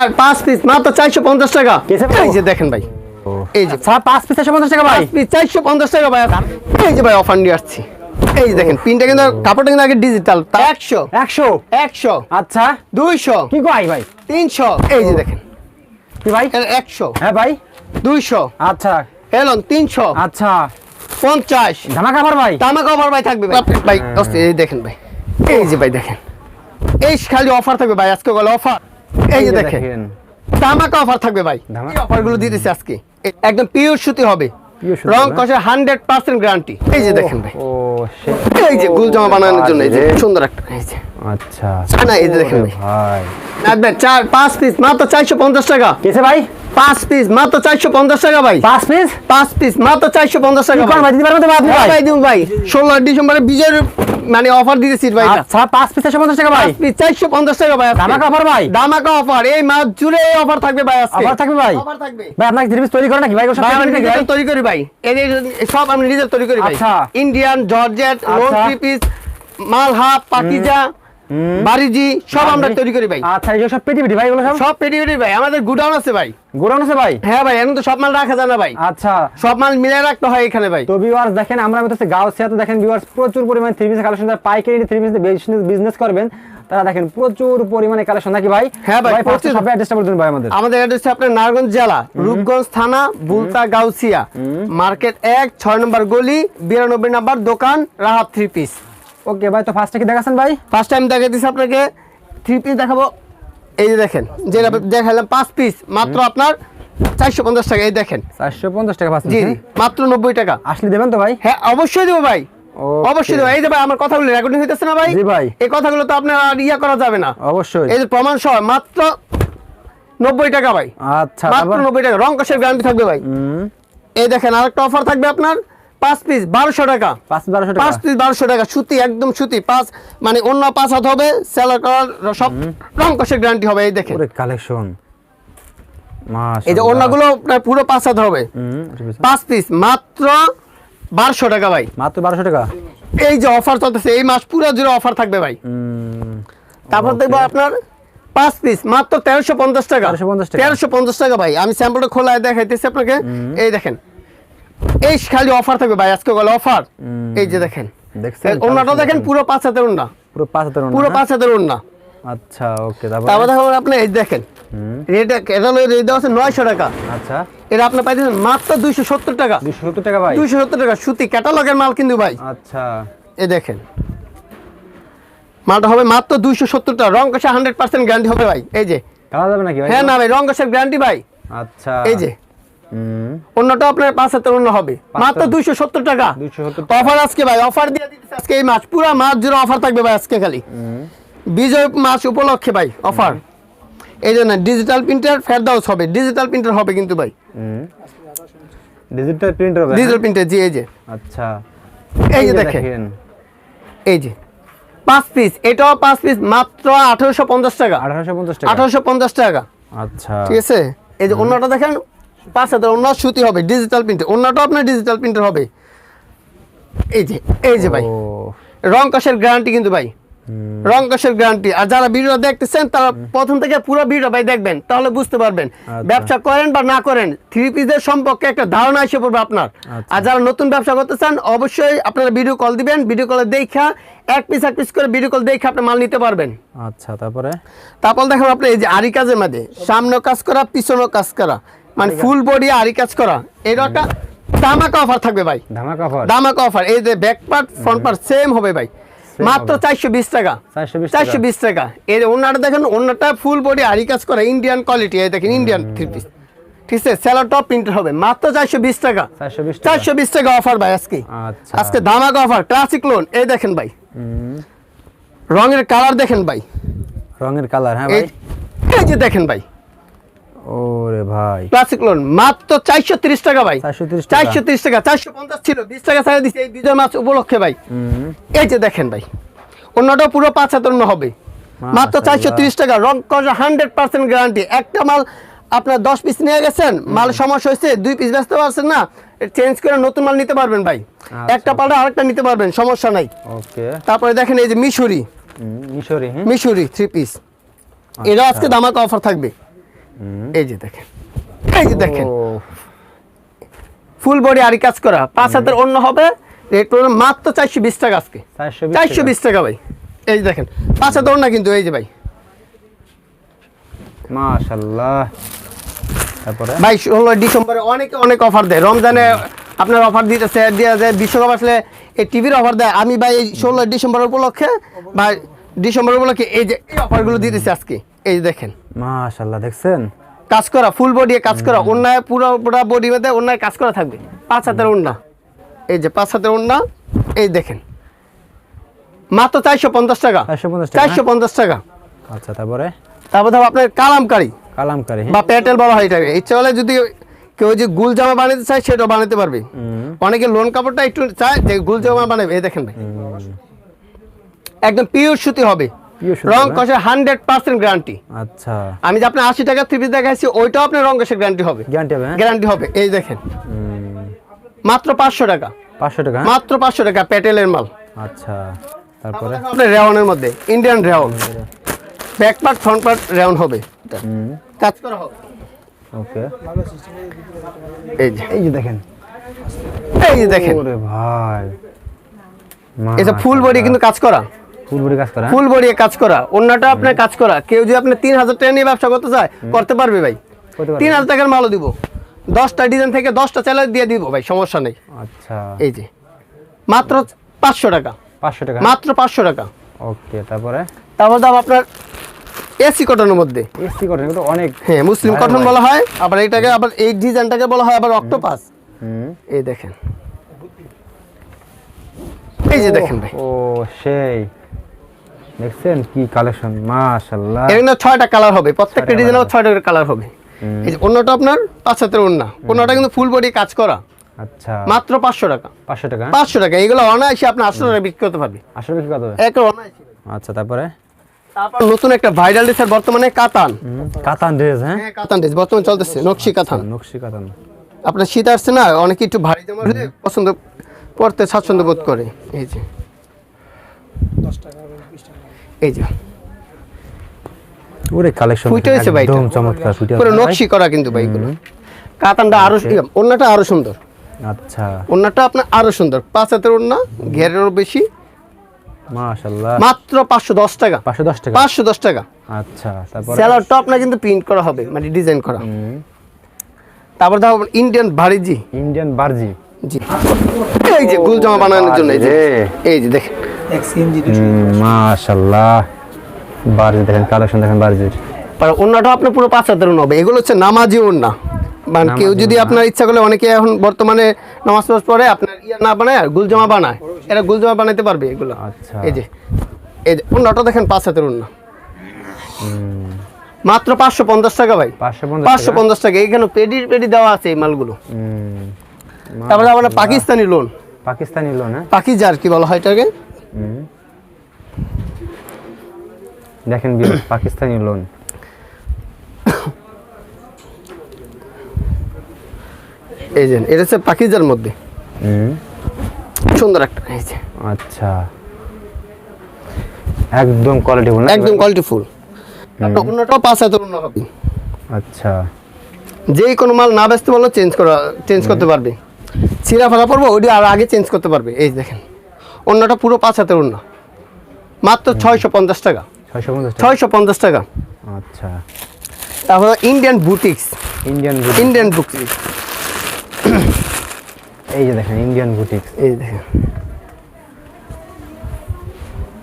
আর পাঁচ পিস মাত্র চারশো পঞ্চাশ টাকা। এই যে দেখেন ভাই। এই যে। পাঁচ পিস চারশো পঞ্চাশ টাকা ভাই। চারশো পঞ্চাশ টাকা ভাই। এই যে ভাই অফার নিয়ে আসছি। এই দেখেন পিনটা কিন্তু কাপড়টা কিন্তু আগে ডিজিটাল একশো। একশো? একশো। আচ্ছা। দুইশো। কি কয় ভাই? তিনশো। এই যে দেখেন। কি ভাই? একশো। হ্যাঁ ভাই। দুইশো। আচ্ছা। এলন তিনশো। আচ্ছা। পঞ্চাশ। ধামা খাবার ভাই? তামাক অফার ভাই থাকবে ভাই। ভাই এই দেখেন ভাই। এই যে ভাই দেখেন। এই খালি অফার থাকবে ভাই আজকে গেলে অফার এই যে দেখেন। তামাক অফার থাকবে ভাই। অফারগুলো দিয়ে দিচ্ছি আজকে। একদম পিওর সুতি হবে। রং? কষে হান্ড্রেড পার্সেন্ট গ্যারান্টি এই যে দেখেন ভাই। এই যে গুল জামা বানানোর জন্য এই যে সুন্দর একটা এই যে। আচ্ছা না, এই যে দেখেন ভাই। ভাই। চার পাঁচ পিস মাত্র চারশো পঞ্চাশ টাকা। কেছে ভাই? পাঁচ পিস মাত্র চারশো পঞ্চাশ টাকা ভাই। পাঁচ পিস পাঁচ পিস মাত্র চারশো পঞ্চাশ টাকা ভাই। দিতে পারবেন আপনি হ্যাঁ ভাই? ভাই দিন ভাই। ষোলো ডিসেম্বরে বিজয়ের মানে অফার দিতেছি ভাই। আচ্ছা পাঁচ পিস চারশো পঞ্চাশ টাকা ভাই? পিস চারশো পঞ্চাশ টাকা ভাই। ধামাকা অফার ভাই? ধামাকা অফার এই মাস জুড়ে অফার থাকবে ভাই আজকে। অফার থাকবে ভাই? অফার থাকবে। ভাই আপনাকে থ্রি পিস তৈরি করেন নাকি? ভাই ভাই আমি তৈরি নিজে তৈরি করি ভাই। এদের সব আমি নিজে তৈরি করি ভাই। আচ্ছা। Indian georgette lawn. Three piece মালহাব Pakiza বারিজি সব আমরা তৈরি করি ভাই। আচ্ছা এই সব পেটি পেটি ভাই এগুলো সব? সব পেটি পেটি ভাই আমাদের গুডাউন আছে ভাই। গোডাউন আছে ভাই? হ্যাঁ ভাই এখন তো সব মাল রাখা যায় না ভাই। আচ্ছা। সব মাল রাখতে হয় এখানে ভাই। তো ভিউয়ার্স দেখেন আমরা গাউসিয়াতে দেখেন ভিউয়ার্স প্রচুর পরিমাণে থ্রি পিস কালেকশন পাইকারি থ্রি পিস বিজনেস করবেন তারা দেখেন প্রচুর পরিমাণে কালেকশন নাকি ভাই? হ্যাঁ ভাই, প্রচুর। প্রচুর। সবাই অ্যাড্রেসটা বলে দিন ভাই আমাদের। আমাদের অ্যাড্রেস আপনার নারায়ণগঞ্জ জেলা রূপগঞ্জ থানা বুলতা গাউসিয়া। মার্কেট এক ছয় নম্বর গলি বিরানব্বই নম্বর দোকান রাহাত থ্রি পিস ওকে ভাই তো ফার্স্টে কি দেখাচ্ছেন ভাই? ফার্স্ট টাইম দেখা দিচ্ছি আপনাকে। থ্রি পিস দেখাবো। এই যে দেখেন যেটা দেখালাম পাঁচ পিস মাত্র আপনার চারশো পঞ্চাশ টাকা এই দেখেন। চারশো পঞ্চাশ টাকা জি জি মাত্র নব্বই টাকা। আসলে দেবেন তো ভাই? হ্যাঁ অবশ্যই দেবো ভাই. অবশ্যই দেবো। এই যে ভাই আমার কথাগুলো রেকর্ডিং হইতেছে না ভাই? জি ভাই। এই কথাগুলো তো আপনার ইয়া করা যাবে না। অবশ্যই। এই যে প্রমাণ সহ মাত্র নব্বই টাকা ভাই। আচ্ছা মাত্র নব্বই টাকা রং কষের গ্যারান্টি থাকবে ভাই। এই দেখেন আরেকটা অফার থাকবে আপনার। পাঁচ পিস বারোশো টাকা। পাঁচ বারোশো পাঁচ পিস বারোশো টাকা সুতি একদম সুতি পাঁচ মানে অন্য পাঁচ হাত হবে সেলার করার সব রং কষের গ্যারান্টি হবে এই দেখেন। কালেকশন এই যে অন্যগুলো আপনার পুরো পাঁচ হাত হবে। পাঁচ পিস মাত্র বারোশো টাকা ভাই। মাত্র বারোশো টাকা? এই যে অফার চলতেছে এই মাস পুরো জুড়ে অফার থাকবে ভাই। তারপর দেখব আপনার পাঁচ পিস মাত্র তেরোশো পঞ্চাশ টাকা। 1350 টাকা। তেরোশো পঞ্চাশ টাকা ভাই। আমি স্যাম্পলটা খোলায় দেখাইতেছি আপনাকে। এই দেখেন এই খালি অফার থাকবে ভাই আজকে গেলে অফার এই যে দেখেন। দেখছেন ওনাটা দেখেন পুরো পাঁচ হাতের ওনা পুরো পাঁচ হাজার পুরো পাঁচ হাতের ওনা আচ্ছা ওকে তারপর? তারপর আপনি এই দেখেন রেট এটা হলো রেট দেওয়া আছে নয়শো টাকা। আচ্ছা। এটা আপনি পাইতেছেন মাত্র দুইশো সত্তর টাকা। ভাই? সুতি ক্যাটালগের মাল কিন্তু ভাই। আচ্ছা। এই দেখেন। মালটা হবে মাত্র দুইশো সত্তর টাকা। রং কষা হান্ড্রেড পার্সেন্ট গ্যারান্টি হবে ভাই। এই যে। কালা যাবে নাকি ভাই? হ্যাঁ না ভাই রং কষার গ্যারান্টি ভাই। আচ্ছা। এই যে। অন্যটা আপনার পাঁচ হাতের অন্য হবে। মাত্র দুইশো সত্তর টাকা। অফার আজকে ভাই অফার দিয়ে দিতেছে আজকে এই মাস। পুরো মাস জুড়ে অফার থাকবে ভাই আজকে খালি। বিজয় মাস উপলক্ষে ভাই অফার। এই জন্য ডিজিটাল প্রিন্টার ফেরদাউস হবে ডিজিটাল প্রিন্টার হবে কিন্তু ভাই। ডিজিটাল প্রিন্ট হবে ডিজিটাল প্রিন্টার জি এই যে। আচ্ছা। এই যে দেখেন। এই যে পাঁচ পিস এটাও পাঁচ পিস মাত্র আঠারোশো পঞ্চাশ টাকা। আঠারোশো পঞ্চাশ টাকা। আঠারোশো পঞ্চাশ টাকা। আচ্ছা। ঠিক আছে? এই যে অন্যটা দেখেন পাঁচ হাজার অন্য সুতি হবে ডিজিটাল প্রিন্টার অন্যটাও আপনার ডিজিটাল প্রিন্টার হবে। এই যে এই যে ভাই। রং কষের গ্যারান্টি কিন্তু ভাই। রং কষের গ্যারান্টি আর যারা ভিডিও দেখতেছেন তারা প্রথম থেকে পুরো ভিডিও ভাই দেখবেন তাহলে বুঝতে পারবেন। ব্যবসা করেন বা না করেন থ্রি পিসের সম্পর্কে একটা ধারণা এসে পড়বে আপনার। আচ্ছা। আর যারা নতুন ব্যবসা করতে চান অবশ্যই আপনারা ভিডিও কল দিবেন। ভিডিও কলে দেখা এক পিস এক পিস করে ভিডিও কল দেখে আপনি মাল নিতে পারবেন। আচ্ছা তারপরে? তারপর দেখেন আপনি এই যে আরি কাজের মধ্যে সামনেও কাজ করা পিছনেও কাজ করা। মানে ফুল বডি আরি কাজ করা। এর একটা দামাকা অফার থাকবে ভাই। ধামাকা অফার দামাকা অফার এই যে back part front part same হবে ভাই। মাত্র চারশো বিশ টাকা। 420 চারশো বিশ টাকা। এর অন্যটা দেখেন অন্যটা ফুল বডি আরি কাজ করা ইন্ডিয়ান কোয়ালিটি এই দেখেন ইন্ডিয়ান থ্রি পিস ঠিক আছে স্যালার টপ প্রিন্টার হবে। মাত্র চারশো বিশ টাকা। 420 টাকা। চারশো বিশ টাকা অফার ভাই আজকে। আচ্ছা। আজকে ধামাকা অফার ক্লাসিক লোন এই দেখেন ভাই। রঙের কালার দেখেন ভাই। রঙের কালার হ্যাঁ ভাই। এই যে দেখেন ভাই। ওরে ভাই। ক্লাসিক লোন মাত্র চারশো তিরিশ টাকা ভাই। 430 টাকা। চারশো তিরিশ টাকা চারশো পঞ্চাশ ছিল বিশ টাকা ছাড়া দিচ্ছে এই বিজয় মাস উপলক্ষে ভাই। এই যে দেখেন ভাই অন্যটা পুরো পাঁচ অন্য হবে। মাত্র চারশো তিরিশ টাকা রং হান্ড্রেড পার্সেন্ট গ্যারান্টি একটা মাল আপনার দশ পিস নিয়ে গেছেন মাল সমস্যা হয়েছে দুই পিস বেচতে পারছেন না চেঞ্জ করে নতুন মাল নিতে পারবেন ভাই। একটা পাল্টা আরেকটা নিতে পারবেন সমস্যা নাই। ওকে। তারপরে দেখেন এই যে মিশরি। মিশরি মিশরি থ্রি পিস এটা আজকে দামাকা অফার থাকবে। এই যে দেখেন। এই যে দেখেন। ফুল বডি আরি কাজ করা। পাঁচ হাতের অন্য হবে। রেট পড়বে মাত্র চারশো বিশ টাকা আজকে। চারশো বিশ টাকা। ভাই। এই যে দেখেন। পাঁচ হাতের অন্য কিন্তু এই যে ভাই। মাশাল্লাহ তারপরে? ভাই ষোলো ডিসেম্বরে অনেকে অনেক অফার দেয়। রমজানে আপনার অফার দিতেছে দেওয়া যায়। বিশ্বকাপ আসলে এই টিভির অফার দেয়। আমি ভাই এই ষোলো ডিসেম্বর উপলক্ষে বা ডিসেম্বর উপলক্ষে এই যে এই অফারগুলো দিতেছি আজকে। এই যে দেখেন। মাশাল্লাহ দেখছেন? কাজ করা ফুল বডি কাজ করা অন্যায় পুরো পুরো বডি মধ্যে অন্যায় কাজ করা থাকবে। পাঁচ হাতের ওন্না এই যে পাঁচ হাতের ওন্না এই দেখেন। মাত্র চারশো পঞ্চাশ টাকা। চারশো পঞ্চাশ টাকা টাকা। আচ্ছা তারপরে? তারপর ধরো আপনার কালামকারি। কালামকারি হ্যাঁ? বা প্যাটেল বলা হয় এটাকে ইচ্ছা হলে যদি কেউ যে গুল জামা বানাতে চায় সেটাও বানাতে পারবে। অনেকে লোন কাপড়টা একটু চায় যে গুল জামা বানাবে। এই দেখেন ভাই। একদম পিওর সুতি হবে। রং হবে? হান্ড্রেড পার্সেন্ট গ্যারান্টি আচ্ছা। আমি যে আপনার আশি টাকা থ্রি পিস দেখাচ্ছি ওইটাও আপনার রং কষের গ্যারান্টি হবে। গ্যারান্টি হবে গ্যারান্টি হবে এই দেখেন। মাত্র পাঁচশো টাকা। পাঁচশো টাকা? মাত্র পাঁচশো টাকা প্যাটেলের মাল। আচ্ছা তারপরে? আপনার রেওয়ানের মধ্যে Indian rayon back part front part rayon হবে। কাজ করা হবে। ওকে। এই যে। এই যে দেখেন। এই যে দেখেন। ওরে ভাই। এটা ফুল বডি কিন্তু কাজ করা। ফুল কাজ করা? অন্যটা আপনার কাজ করা। কেউ যদি আপনি তিন হাজার টাকা নিয়ে ব্যবসা করতে চায় করতে পারবে ভাই। তিন হাজার টাকার মালও দিব। দশটা ডিজাইন থেকে দশটা দিয়ে দিব ভাই সমস্যা নেই। আচ্ছা। এই যে। মাত্র পাঁচশো টাকা। পাঁচশো টাকা? মাত্র পাঁচশো টাকা। ওকে তারপরে? তারপর দাম আপনার এসি কটনের মধ্যে। এসি অনেক। হ্যাঁ মুসলিম কটন বলা হয় আবার এইটাকে আবার এই ডিজাইনটাকে বলা হয় আবার অক্টোপাস। এই দেখেন। এই যে দেখেন ভাই। ও সেই। দেখছেন কি কালেকশন মাশাআল্লাহ। এর কিন্তু ছয়টা কালার হবে। প্রত্যেকটা ডিজাইনের colour। ছয়টা কালার হবে। এই যে অন্যটা আপনার পাঁচ হাতের অন্য অন্যটা কিন্তু ফুল বডি কাজ করা। আচ্ছা। মাত্র পাঁচশো টাকা। পাঁচশো টাকা? পাঁচশো টাকা। এগুলো অনায়াসে আপনি আটশো টাকা বিক্রি করতে পারবে আসলে কি কত হবে? এক অনায়াসে। আচ্ছা তারপরে? তারপর নতুন একটা ভাইরাল ডিসের বর্তমানে কাতান। কাতান ড্রেস হ্যাঁ? হ্যাঁ কাতান ড্রেস বর্তমানে চলতেছে নকশি কাতান। নকশি কাতান। আপনার শীত আসছে না অনেকে একটু ভারী জামা পছন্দ পড়তে স্বাচ্ছন্দ্য বোধ করে। এই যে। এই যে। ওরে কালেকশন ফুটে হয়েছে ভাই একদম চমৎকার ফুটে পুরো নকশি করা কিন্তু ভাই এগুলো কাতানটা আরও অন্যটা আরও সুন্দর। আচ্ছা। অন্যটা আপনার আরও সুন্দর। পাঁচ হাতের অন্য ঘেরেরও বেশি। মাশাআল্লাহ। মাত্র টাকা। পাঁচশো দশ টাকা? পাঁচশো দশ টাকা। আচ্ছা তারপরে? স্যালার টপ না কিন্তু প্রিন্ট করা হবে মানে ডিজাইন করা। তারপর দেখো ইন্ডিয়ান ভারী জি ইন্ডিয়ান জি। এই যে গুল জামা বানানোর জন্য এই যে। এই যে দেখেন। দেখেন কালেকশন দেখেন আর আপনার পুরো পাঁচ হাতের হবে। এগুলো হচ্ছে নামাজি ওন্না। মানে কেউ যদি আপনার ইচ্ছা করলে অনেকে এখন বর্তমানে নামাজ পড়ে আপনার ইয়া না বানায় আর গুলজামা বানায়। এরা গুলজামা বানাইতে পারবে এগুলো। আচ্ছা। এই যে এই যে দেখেন পাঁচ হাতের মাত্র পাঁচশো পঞ্চাশ টাকা ভাই। পাঁচশো পঞ্চাশ টাকা? পেডি পেডি দেওয়া আছে এই মালগুলো। হুম, তারপরে আমরা পাকিস্তানি লোন পাকিস্তানি লোন হ্যাঁ? পাকিজার কি বলা হয় এটাকে। দেখেন পাকিস্তানি লোন। এই যে এটা হচ্ছে পাকিজার মধ্যে। সুন্দর একটা এই যে। আচ্ছা। একদম কোয়ালিটি বল একদম কোয়ালিটি ফুল অন্যটাও পাঁচ হাতের অন্য হবে। আচ্ছা। যেই কোনো মাল না বেচতে বলল চেঞ্জ করা চেঞ্জ করতে পারবে। ছিঁড়া ফাড়া পড়ব ওইটা আর আগে চেঞ্জ করতে পারবে। এই দেখেন। অন্যটা পুরো পাঁচ হাতের অন্য। মাত্র ছয়শো পঞ্চাশ টাকা। ছয়শো পঞ্চাশ টাকা? আচ্ছা। তারপরে Indian boutiques Indian Indian boutiques এই যে দেখেন ইন্ডিয়ান বুটিক্স এই দেখেন।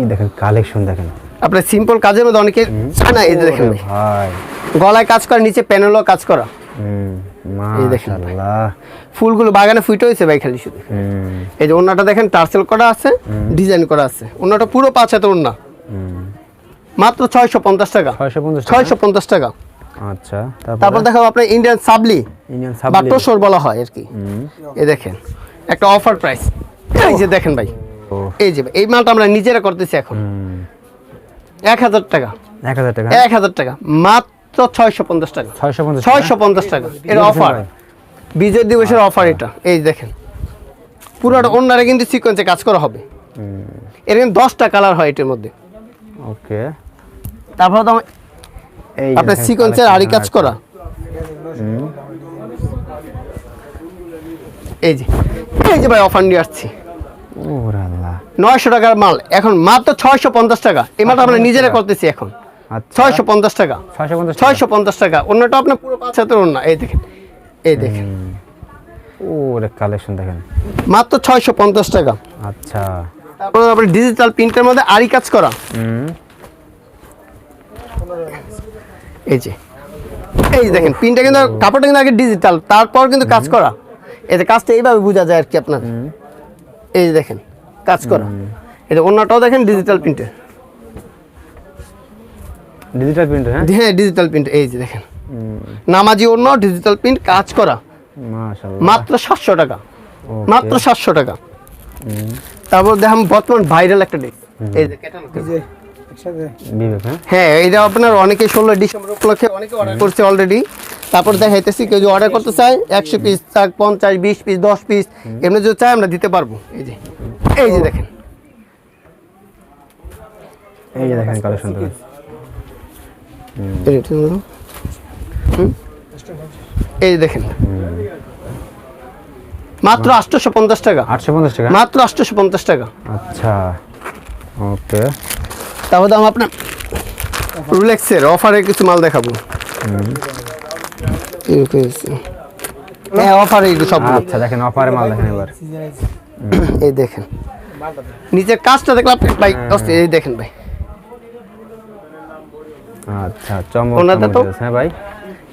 এই দেখেন কালেকশন দেখেন। আপনার সিম্পল কাজের মধ্যে অনেকে না এই দেখেন। ভাই। গলায় কাজ করা নিচে প্যানেলও কাজ করা। হুম। এই দেখেন ফুলগুলো বাগানে ফুটে হয়েছে ভাই খালি শুধু। এই যে ওনাটা দেখেন টার্সেল করা আছে ডিজাইন করা আছে। ওনাটা পুরো পাঁচ হাতের ওনা মাত্র ছয়শো পঞ্চাশ টাকা। ছয়শো পঞ্চাশ টাকা? আচ্ছা তারপর? দেখাবো আপনার ইন্ডিয়ান সাবলি ইন্ডিয়ান বা টোসর বলা হয় আর কি। এই দেখেন একটা অফার প্রাইস এই যে দেখেন ভাই। এই যে এই মালটা আমরা নিজেরা করতেছি এখন। এক হাজার টাকা। এক হাজার টাকা? এক হাজার টাকা। মাত্র ছয়শো পঞ্চাশ টাকা। ছয়শো পঞ্চাশ ছয়শো পঞ্চাশ টাকা। এর অফার বিজয় দিবসের অফার এটা। এই দেখেন। পুরোটা অন্যরা কিন্তু সিকোয়েন্সে কাজ করা হবে। এর কিন্তু দশটা কালার হয় এটার মধ্যে। ওকে। তারপর তো আপনার সিকোয়েন্সের আড়ি কাজ করা। এই যে। এই যে ভাই অফার নিয়ে আসছি। নয়শো টাকার মাল। এখন মাত্র ছয়শো পঞ্চাশ টাকা। এই মালটা আমরা নিজেরা করতেছি এখন। ছয়শো পঞ্চাশ টাকা। ছয়শো পঞ্চাশ টাকা। অন্যটা আপনার পুরো পাঁচ হাতের অন্য। এই দেখেন এই দেখেন। ওরে কালেকশন দেখেন। মাত্র ছয়শো পঞ্চাশ টাকা। আচ্ছা। তারপরে আপনার ডিজিটাল প্রিন্টের মধ্যে আরি কাজ করা। এই যে এই দেখেন প্রিন্টটা কিন্তু কাপড়টা কিন্তু আগে ডিজিটাল তারপর কিন্তু কাজ করা। এতে কাজটা এইভাবে বোঝা যায় আর কি আপনার এই যে দেখেন কাজ করা। এটা অন্যটাও দেখেন ডিজিটাল প্রিন্টের ডিজিটাল প্রিন্ট হ্যাঁ? হ্যাঁ ডিজিটাল প্রিন্ট এই যে দেখেন। নামাজি অন্য ডিজিটাল প্রিন্ট কাজ করা। মাশাআল্লাহ। মাত্র সাতশো টাকা। মাত্র সাতশো টাকা। তারপর দেখেন বর্তমান ভাইরাল একটা ডেট এই যে হ্যাঁ? হ্যাঁ এটা আপনার অনেকে ষোলো ডিসেম্বর উপলক্ষে অনেকে অর্ডার করছে অলরেডি তারপর দেখাইতেছি কেউ যদি অর্ডার করতে চায় একশো পিস থাক পঞ্চাশ বিশ পিস দশ পিস এমনি যদি চাই আমরা দিতে পারব। এই যে এই যে দেখেন। এই যে দেখেন কালেকশন দেখেন এই দেখেন। মাত্র আটশোশো পঞ্চাশ টাকা। আটশো পঞ্চাশ টাকা? মাত্র আটশোশো পঞ্চাশ টাকা। আচ্ছা ওকে। তারপর দাম আপনার রুলেক্সের অফারে কিছু মাল দেখাবো। হ্যাঁ অফারে সব। আচ্ছা দেখেন অফারে মাল দেখেন এবার। এই দেখেন। নিচের কাজটা দেখলাম ভাই এই দেখেন ভাই। আচ্ছা ওনাটা তো- হ্যাঁ ভাই।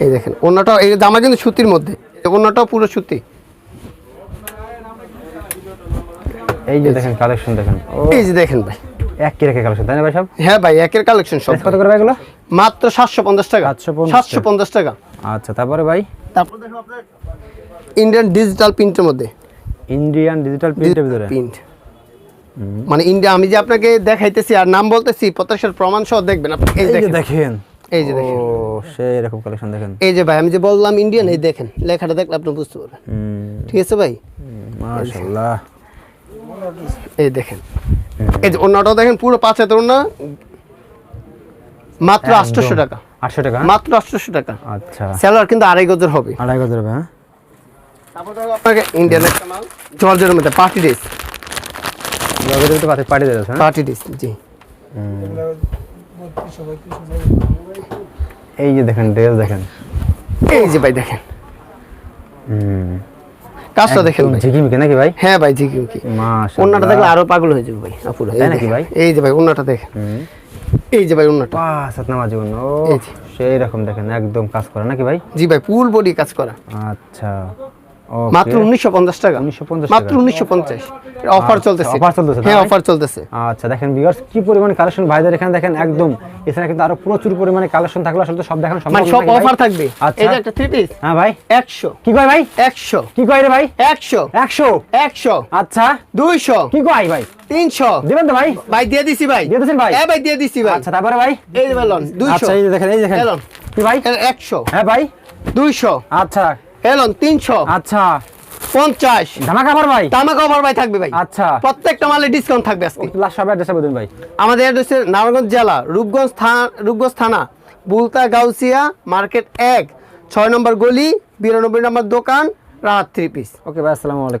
এই দেখেন অন্যটাও এই জামা কিন্তু সুতির মধ্যে। অন্যটাও পুরো সুতি। এই যে দেখেন কালেকশন দেখেন। এই যে দেখেন ভাই। এক কি কালেকশন তাই না ভাই সব? হ্যাঁ ভাই একের কালেকশন সব। কত করে ভাই এগুলো? মাত্র সাতশো পঞ্চাশ টাকা। 750 সাতশো পঞ্চাশ টাকা। আচ্ছা তারপরে ভাই? তারপর দেখো আপনার ইন্ডিয়ান ডিজিটাল প্রিন্টের মধ্যে। ইন্ডিয়ান ডিজিটাল প্রিন্টের ভিতরে? প্রিন্ট মানে ইন্ডিয়া আমি যে আপনাকে দেখাইতেছি আর নাম বলতেছি প্রত্যেকের প্রমাণ সহ দেখবেন। আপনি এই যে দেখেন। এই যে দেখেন। ও সেই এরকম কালেকশন দেখেন। এই যে ভাই আমি যে বললাম ইন্ডিয়ান এই দেখেন। লেখাটা দেখলে আপনি বুঝতে পারবেন। ঠিক আছে ভাই? মাশাআল্লাহ। এই দেখেন। এই যে অন্যটাও দেখেন পুরো পাঁচ হাতের অন্য মাত্র আটশোশো টাকা। আটশো টাকা? মাত্র আটশোশো টাকা। আচ্ছা। স্যালোয়ার কিন্তু আড়াই গজের হবে। আড়াই গজ হবে হ্যাঁ? তারপর আপনাকে ইন্ডিয়ান একটা মাল। জর্জের মধ্যে পার্টি ড্রেস লগের ভিতরে পাতি পাড়ি দিয়েছে হ্যাঁ? ড্রেস জি। এই যে দেখেন ড্রেস দেখেন। এই যে ভাই দেখেন। হুম। কাজটা দেখেন ঝিকিমিকি নাকি ভাই? হ্যাঁ ভাই জি কি কি মাশাআল্লাহ। অন্যটা দেখলে আরও পাগল হয়ে যাবে ভাই আপুরা। তাই নাকি ভাই? এই যে ভাই অন্যটা দেখেন। এই যে ভাই পাঁচ হাত নামাজ জীবন। ও সেই রকম দেখেন একদম কাজ করে নাকি ভাই? জি ভাই ফুল বডি কাজ করা। আচ্ছা। মাত্র উনিশশো পঞ্চাশ টাকা। 1950 মাত্র। উনিশশো পঞ্চাশ। অফার আচ্ছা, চলতেছে। offer চলতেছে, হ্যাঁ অফার চলতেছে। আচ্ছা দেখেন ভিউয়ার্স কি পরিমাণ কালেকশন ভাইদের এখানে দেখেন একদম এছাড়া কিন্তু আরও প্রচুর পরিমাণে কালেকশন থাকলে আসলে সব দেখানো সম্ভব মানে সব অফার থাকবে। আচ্ছা। এই যে একটা থ্রি পিস হ্যাঁ ভাই। একশো। কি কয় ভাই? একশো। কি কয় রে ভাই? একশো। একশো। একশো। আচ্ছা। দুইশো। কি কয় ভাই? তিনশো। দিবেন তো ভাই? ভাই দিয়ে দিছি ভাই। দিয়ে দিছেন ভাই? হ্যাঁ ভাই দিয়ে দিছি ভাই। আচ্ছা তারপরে ভাই? এই যে লন দুইশো। আচ্ছা এই দেখেন এই দেখেন। কি ভাই? একশো। হ্যাঁ ভাই। দুইশো। আচ্ছা। এলন তিনশো। আচ্ছা। পঞ্চাশ। ধামাকা আবার ভাই? ধামাকা অফার ভাই থাকবে ভাই। আচ্ছা। প্রত্যেকটা মালে ডিসকাউন্ট থাকবে আজকে। লাস্ট সব অ্যাড্রেসটা বলুন ভাই। আমাদের অ্যাড্রেস নারায়ণগঞ্জ জেলা রূপগঞ্জ থানা রূপগঞ্জ থানা বুলতা গাউসিয়া মার্কেট এক ছয় নম্বর গলি বিরানব্বই নম্বর দোকান রাত থ্রি পিস ওকে ভাই আসসালামু আলাইকুম।